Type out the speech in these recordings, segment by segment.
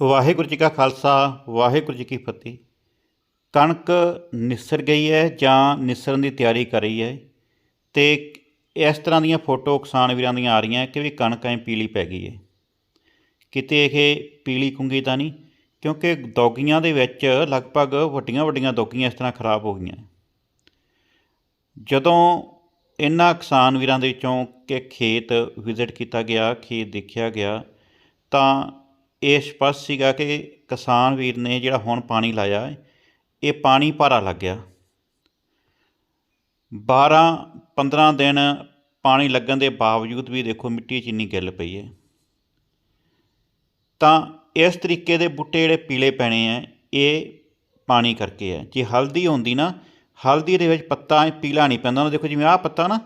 ਵਾਹਿਗੁਰੂ ਜੀ ਕਾ ਖਾਲਸਾ, ਵਾਹਿਗੁਰੂ ਜੀ ਕੀ ਫਤਿਹ। ਕਣਕ ਨਿਸਰ ਗਈ ਹੈ ਜਾਂ ਨਿਸਰਨ ਦੀ ਤਿਆਰੀ ਕਰ ਰਹੀ ਹੈ ਤੇ ਇਸ ਤਰ੍ਹਾਂ ਦੀਆਂ ਫੋਟੋ ਕਿਸਾਨ ਵੀਰਾਂ ਦੀਆਂ ਆ ਰਹੀਆਂ ਕਿ ਵੀ ਕਣਕ ਐ ਪੀਲੀ ਪੈ ਗਈ ਹੈ। ਕਿਤੇ ਇਹ ਪੀਲੀ ਕੁੰਗੀ ਤਾਂ ਨਹੀਂ, ਕਿਉਂਕਿ ਦੌਗੀਆਂ ਦੇ ਵਿੱਚ ਲਗਭਗ ਵੱਡੀਆਂ ਵੱਡੀਆਂ ਦੌਗੀਆਂ ਇਸ ਤਰ੍ਹਾਂ ਖਰਾਬ ਹੋ ਗਈਆਂ। ਜਦੋਂ ਇਹਨਾਂ ਕਿਸਾਨ ਵੀਰਾਂ ਦੇ ਵਿੱਚੋਂ ਕਿ ਖੇਤ ਵਿਜ਼ਿਟ ਕੀਤਾ ਗਿਆ, ਖੇਤ ਦੇਖਿਆ ਗਿਆ, ਤਾਂ ਇਹ ਸਪਸ਼ਟ ਸੀਗਾ ਕਿ ਕਿਸਾਨ ਵੀਰ ਨੇ ਜਿਹੜਾ ਹੁਣ ਪਾਣੀ ਲਾਇਆ ਹੈ, ਇਹ ਪਾਣੀ ਭਾਰਾ ਲੱਗ ਗਿਆ। 12 15 ਦਿਨ ਪਾਣੀ ਲੱਗਣ ਦੇ ਬਾਵਜੂਦ ਵੀ ਦੇਖੋ ਮਿੱਟੀ 'ਚ ਇੰਨੀ ਗਿੱਲ ਪਈ ਹੈ। ਤਾਂ ਇਸ ਤਰੀਕੇ ਦੇ ਬੂਟੇ ਜਿਹੜੇ ਪੀਲੇ ਪੈਣੇ ਆ ਇਹ ਪਾਣੀ ਕਰਕੇ ਹੈ ਜੇ ਹਲਦੀ ਹੁੰਦੀ ਨਾ ਹਲਦੀ ਦੇ ਵਿੱਚ ਪੱਤਾ ਪੀਲਾ ਨਹੀਂ ਪੈਂਦਾ। ਉਹ ਦੇਖੋ ਜਿਵੇਂ ਆਹ ਪੱਤਾ ਨਾ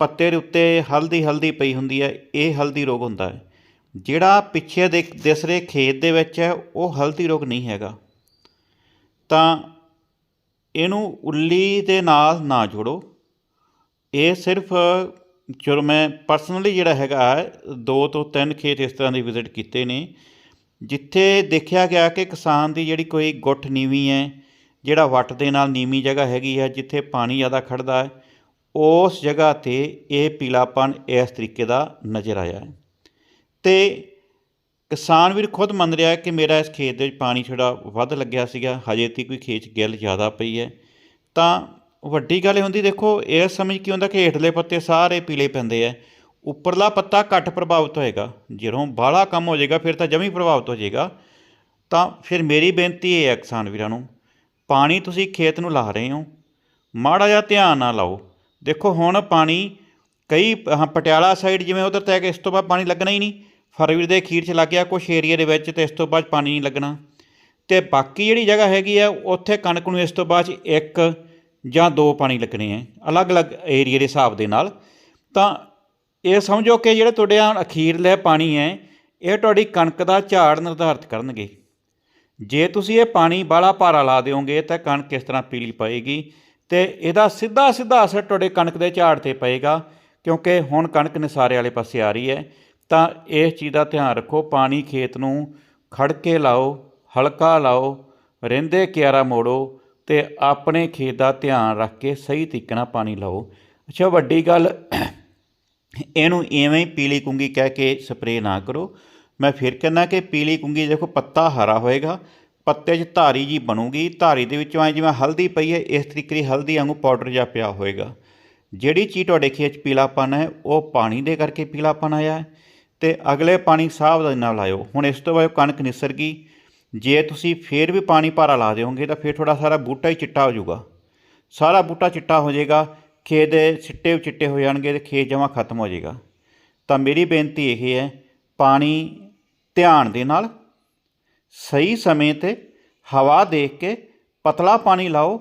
ਪੱਤੇ ਦੇ ਉੱਤੇ ਹਲਦੀ ਹਲਦੀ ਪਈ ਹੁੰਦੀ ਹੈ ਇਹ ਹਲਦੀ ਰੋਗ ਹੁੰਦਾ ਹੈ। ਜਿਹੜਾ ਪਿੱਛੇ ਦੇ ਦਿਸ ਰਹੇ ਖੇਤ ਦੇ ਵਿੱਚ ਹੈ ਉਹ ਹਲਦੀ ਰੋਗ ਨਹੀਂ ਹੈਗਾ। ਤਾਂ ਇਹਨੂੰ ਉੱਲੀ ਦੇ ਨਾਲ ਨਾ ਜੋੜੋ। ਇਹ ਸਿਰਫ ਜਦੋਂ ਮੈਂ ਪਰਸਨਲੀ ਜਿਹੜਾ ਹੈਗਾ ਹੈ, ਦੋ ਤੋਂ ਤਿੰਨ ਖੇਤ ਇਸ ਤਰ੍ਹਾਂ ਦੇ ਵਿਜ਼ਿਟ ਕੀਤੇ ਨੇ ਜਿੱਥੇ ਦੇਖਿਆ ਗਿਆ ਕਿ ਕਿਸਾਨ ਦੀ ਜਿਹੜੀ ਕੋਈ ਗੁੱਠ ਨੀਵੀਂ ਹੈ ਜਿਹੜਾ ਵੱਟ ਦੇ ਨਾਲ ਨੀਵੀਂ ਜਗ੍ਹਾ ਹੈਗੀ ਹੈ ਜਿੱਥੇ ਪਾਣੀ ਜ਼ਿਆਦਾ ਖੜਦਾ ਹੈ ਉਸ ਜਗ੍ਹਾ ਤੇ ਇਹ ਪੀਲਾਪਨ ਇਸ ਤਰੀਕੇ ਦਾ ਨਜ਼ਰ ਆਇਆ ਹੈ। ਤੇ ਕਿਸਾਨ ਵੀਰ ਖੁਦ ਮੰਨ ਰਿਹਾ ਕਿ ਮੇਰਾ ਇਸ ਖੇਤ ਦੇ ਵਿੱਚ ਪਾਣੀ ਥੋੜ੍ਹਾ ਵੱਧ ਲੱਗਿਆ ਸੀਗਾ, ਹਜੇ ਤੱਕ ਕੋਈ ਖੇਤ ਗਿੱਲ ਜ਼ਿਆਦਾ ਪਈ ਹੈ। ਤਾਂ ਵੱਡੀ ਗੱਲ ਇਹ ਹੁੰਦੀ, ਦੇਖੋ, ਇਹ ਸਮਝ ਕੀ ਹੁੰਦਾ ਕਿ ਹੇਠਲੇ ਪੱਤੇ ਸਾਰੇ ਪੀਲੇ ਪੈਂਦੇ ਆ। ਉੱਪਰਲਾ ਪੱਤਾ ਘੱਟ ਪ੍ਰਭਾਵਿਤ ਹੋਏਗਾ। ਜਦੋਂ ਬਾਹਲਾ ਕੰਮ ਹੋ ਜਾਏਗਾ, ਫਿਰ ਤਾਂ ਜਮੀ ਪ੍ਰਭਾਵਿਤ ਹੋ ਜਾਏਗਾ। ਤਾਂ ਫਿਰ ਮੇਰੀ ਬੇਨਤੀ ਇਹ ਹੈ ਕਿਸਾਨ ਵੀਰਾਂ ਨੂੰ, ਪਾਣੀ ਤੁਸੀਂ ਖੇਤ ਨੂੰ ਲਾ ਰਹੇ ਹੋ, ਮਾੜਾ ਜਿਹਾ ਧਿਆਨ ਨਾ ਲਾਓ। ਦੇਖੋ, ਹੁਣ ਪਾਣੀ ਕਈ, ਹਾਂ, ਪਟਿਆਲਾ ਸਾਈਡ ਜਿਵੇਂ ਉਧਰ ਤੱਕ ਇਸ ਤੋਂ ਬਾਅਦ ਪਾਣੀ ਲੱਗਣਾ ਹੀ ਨਹੀਂ। ਫਰਵਰੀ ਦੇ ਅਖੀਰ 'ਚ ਲੱਗ ਗਿਆ ਕੁਛ ਏਰੀਆ ਦੇ ਵਿੱਚ ਤੇ ਇਸ ਤੋਂ ਬਾਅਦ ਪਾਣੀ ਨਹੀਂ ਲੱਗਣਾ। ਤੇ ਬਾਕੀ ਜਿਹੜੀ ਜਗ੍ਹਾ ਹੈਗੀ ਆ, ਉੱਥੇ ਕਣਕ ਨੂੰ ਇਸ ਤੋਂ ਬਾਅਦ 'ਚ ਇੱਕ ਜਾਂ ਦੋ ਪਾਣੀ ਲੱਗਣੇ ਆ, ਅਲੱਗ-ਅਲੱਗ ਏਰੀਆ ਦੇ ਹਿਸਾਬ ਦੇ ਨਾਲ। ਤਾਂ ਇਹ ਸਮਝੋ ਕਿ ਜਿਹੜੇ ਤੁਹਾਡੇ ਅਖੀਰਲੇ ਪਾਣੀ ਹੈ, ਇਹ ਤੁਹਾਡੀ ਕਣਕ ਦਾ ਝਾੜ ਨਿਰਧਾਰਤ ਕਰਨਗੇ। ਜੇ ਤੁਸੀਂ ਇਹ ਪਾਣੀ ਬਾਹਲਾ ਭਾਰਾ ਲਾ ਦਿਓਗੇ, ਤਾਂ ਕਣਕ ਕਿਸ ਤਰ੍ਹਾਂ ਪੀਲੀ ਪਏਗੀ ਤੇ ਇਹਦਾ ਸਿੱਧਾ ਸਿੱਧਾ ਅਸਰ ਤੁਹਾਡੇ ਕਣਕ ਦੇ ਝਾੜ ਤੇ ਪਏਗਾ, ਕਿਉਂਕਿ ਹੁਣ ਕਣਕ ਨਿਸਾਰੇ ਵਾਲੇ ਪਾਸੇ ਆ ਰਹੀ ਹੈ। ਤਾਂ ਇਸ ਚੀਜ਼ ਦਾ ਧਿਆਨ ਰੱਖੋ, ਪਾਣੀ ਖੇਤ ਨੂੰ ਖੜ ਕੇ ਲਾਓ, ਹਲਕਾ ਲਾਓ, ਰਹਿੰਦੇ ਕਿਆਰਾ ਮੋੜੋ ਤੇ ਆਪਣੇ ਖੇਤ ਦਾ ਧਿਆਨ ਰੱਖ ਕੇ ਸਹੀ ਤਰੀਕੇ ਨਾਲ ਪਾਣੀ ਲਾਓ। ਅੱਛਾ, ਵੱਡੀ ਗੱਲ, ਇਹਨੂੰ ਐਵੇਂ ਹੀ ਪੀਲੀ ਕੁੰਗੀ ਕਹਿ ਕੇ ਸਪਰੇਅ ਨਾ ਕਰੋ। ਮੈਂ ਫਿਰ ਕਹਿੰਦਾ ਕਿ ਪੀਲੀ ਕੁੰਗੀ ਦੇਖੋ ਪੱਤਾ ਹਰਾ ਹੋਏਗਾ, ਪੱਤੇ 'ਚ ਧਾਰੀ ਜੀ ਬਣੂਗੀ, ਧਾਰੀ ਦੇ ਵਿੱਚੋਂ ਐ ਜਿਵੇਂ ਹਲਦੀ ਪਈ ਹੈ, ਇਸ ਤਰੀਕੇ ਦੀ ਹਲਦੀ ਵਾਂਗੂ ਪਾਊਡਰ ਜਿਹਾ ਪਿਆ ਹੋਏਗਾ। ਜਿਹੜੀ ਚੀਜ਼ ਤੁਹਾਡੇ ਖੇਤ 'ਚ ਪੀਲਾਪਨ ਹੈ, ਉਹ ਪਾਣੀ ਦੇ ਕਰਕੇ ਪੀਲਾਪਨ ਆਇਆ ਹੈ। ਤੇ ਅਗਲੇ ਪਾਣੀ ਸਾਵਧਾਨੀ ਨਾਲ ਲਾਇਓ ਹੁਣ ਇਸ ਤੋਂ ਬਾਅਦ ਕਣਕ ਨਿਸਰ ਗਈ ਜੇ ਤੁਸੀਂ ਫੇਰ ਵੀ ਪਾਣੀ ਭਾਰਾ ਲਾ ਦਿਓਗੇ ਤਾਂ ਫੇਰ ਥੋੜਾ ਸਾਰਾ ਬੂਟਾ ਹੀ ਚਿੱਟਾ ਹੋ ਜਾਊਗਾ। ਸਾਰਾ ਬੂਟਾ ਚਿੱਟਾ ਹੋ ਜਾਏਗਾ, ਖੇਤ ਦੇ ਛਿੱਟੇ ਚਿੱਟੇ ਹੋ ਜਾਣਗੇ ਤੇ ਖੇਤ ਜਮਾ ਖਤਮ ਹੋ ਜਾਏਗਾ। ਤਾਂ ਮੇਰੀ ਬੇਨਤੀ ਇਹ ਹੈ, ਪਾਣੀ ਧਿਆਨ ਦੇ ਨਾਲ, ਸਹੀ ਸਮੇਂ ਤੇ ਹਵਾ ਦੇਖ ਕੇ ਪਤਲਾ ਪਾਣੀ ਲਾਓ,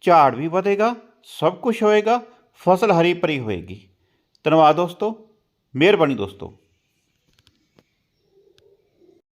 ਝਾੜ ਵੀ ਵਧੇਗਾ, ਸਭ ਕੁਝ ਹੋਏਗਾ, ਫਸਲ ਹਰੀ ਭਰੀ ਹੋਏਗੀ। ਧੰਨਵਾਦ ਦੋਸਤੋ, ਮਿਹਰਬਾਨੀ ਦੋਸਤੋ।